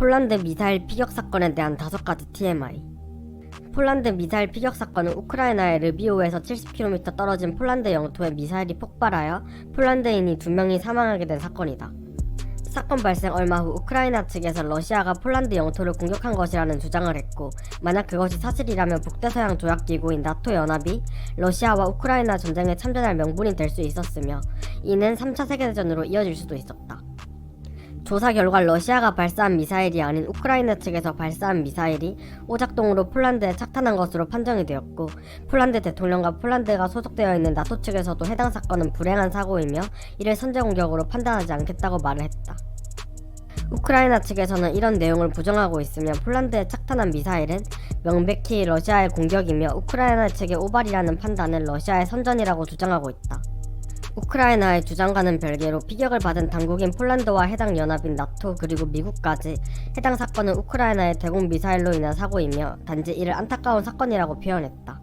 폴란드 미사일 피격 사건에 대한 다섯 가지 TMI. 폴란드 미사일 피격 사건은 우크라이나의 르비오에서 70km 떨어진 폴란드 영토에 미사일이 폭발하여 폴란드인이 두 명이 사망하게 된 사건이다. 사건 발생 얼마 후 우크라이나 측에서 러시아가 폴란드 영토를 공격한 것이라는 주장을 했고 만약 그것이 사실이라면 북대서양 조약기구인 나토 연합이 러시아와 우크라이나 전쟁에 참전할 명분이 될 수 있었으며 이는 3차 세계대전으로 이어질 수도 있었다. 조사 결과 러시아가 발사한 미사일이 아닌 우크라이나 측에서 발사한 미사일이 오작동으로 폴란드에 착탄한 것으로 판정이 되었고 폴란드 대통령과 폴란드가 소속되어 있는 나토 측에서도 해당 사건은 불행한 사고이며 이를 선제 공격으로 판단하지 않겠다고 말을 했다. 우크라이나 측에서는 이런 내용을 부정하고 있으며 폴란드에 착탄한 미사일은 명백히 러시아의 공격이며 우크라이나 측의 오발이라는 판단은 러시아의 선전이라고 주장하고 있다. 우크라이나의 주장과는 별개로 피격을 받은 당국인 폴란드와 해당 연합인 나토 그리고 미국까지 해당 사건은 우크라이나의 대공 미사일로 인한 사고이며 단지 이를 안타까운 사건이라고 표현했다.